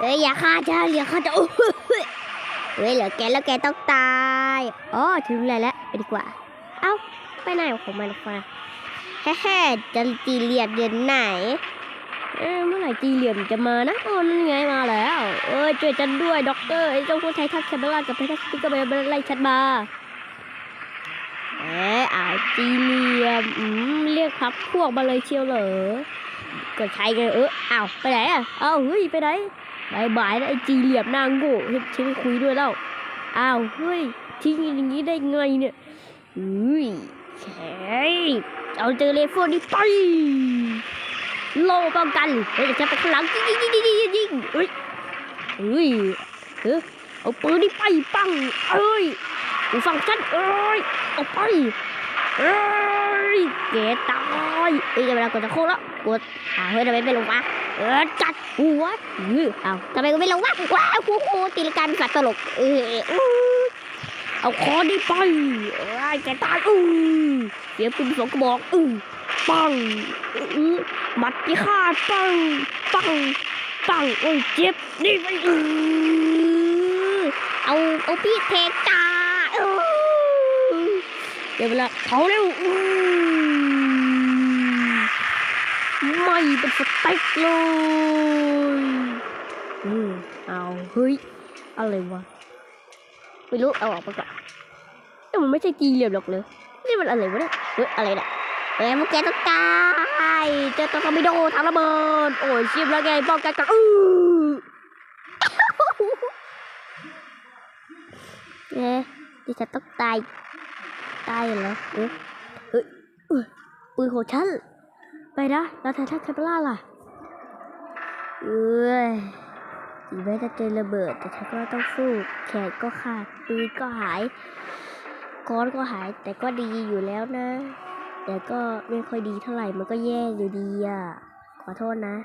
เอ้ยอย่าฆ่าฉันอย่าฆ่าฉันโอ้ยเฮ้ยเหลือแกแล้วแกต้องตายอ๋อถึงเลยแล้วไปดีกว่า เอ้าไปไหนของมันฟ้าแฮ่แฮ่จะจีเหลี่ยมเดือนไหนเมื่อไหร่จีเหลี่ยมจะมานะอ๋อนั่นไงมาแล้วเอ้ยช่วยฉันด้วยด็อกเตอร์ไอ้เจ้าพวกไททันแคมเบล่ากับไททันสติ๊กก็ไปไล่ฉันมาเอ๊ะอ้าวจีเหลี่ยมอืมเรียกพักพวกมาเลยเชียวเหรอ ก็ใช่ไงเอออ้าวไปไหนอะอ้าวเฮ้ยไปไหนบายบายนะไอจีเหลี่ยมนางโง่เฮ้ยฉันคุยด้วยแล้วอ้าวเฮ้ยทิ้งอย่างนี้ได้ไงเนี่ยเฮ้ยแช่เอาเจอเลโฟนนี่ไปโลป้องกันเฮ้ยจะไปข้างหลังยิงยิงยิงยิงยิงยิงเฮ้ยเฮ้ยเออเอาปืนนี่ไปปังเอ้ยฟังฉันเอ้ยเอาไป เอ้ยแกตายเอ้ยเดี๋ยวเวลากดจะโค้งแล้วกดอ้าวเฮ้ยทำไมไม่ลงวะเออจัดหัวอืออ้าทำไมก็ไม่ลงวะว้าวโอ้โหตีลการสัตว์ตลกเออเอาคอนี่ไปเอ้ยแกตายอือเสียปืนสองกระบอกอือปังอือมัดที่ขาดปังปังปังโอ้ยเจ็บนี่ไปอือเอาเอาพี่เทจ้า เดี๋ยวเวลาเขาเร็วไม่เป็นสเต็กเลยอืมเอาเฮ้ย อะไรวะ ไม่รู้ เอาออกไปก่อนเอ้มันไม่ใช่จีเหลี่ยมหรอกเลยนี่มันอะไรวะเนี่ย เฮ้ย อะไรเนี่ยเอ้ยพวกแกต้องตายเจอตัวคอมบิโดทางระเบิด โอ้ยชิมแล้วไงป้องกันกันอือเอ๊ะดิฉันต้องตาย ตายเหรอเอ๊ะเฮ้ยเอ้ยปืนของฉัน ไปนะแล้วไททันแคปเปล่าล่ะ เอ้ยถึงแม้จะเจอระเบิด แต่ฉันก็ต้องสู้ แขนก็ขาดปืนก็หายก้อนก็หาย แต่ก็ดีอยู่แล้วนะ แต่ก็ไม่ค่อยดีเท่าไหร่ มันก็แย่อยู่ดีอะ ขอโทษนะ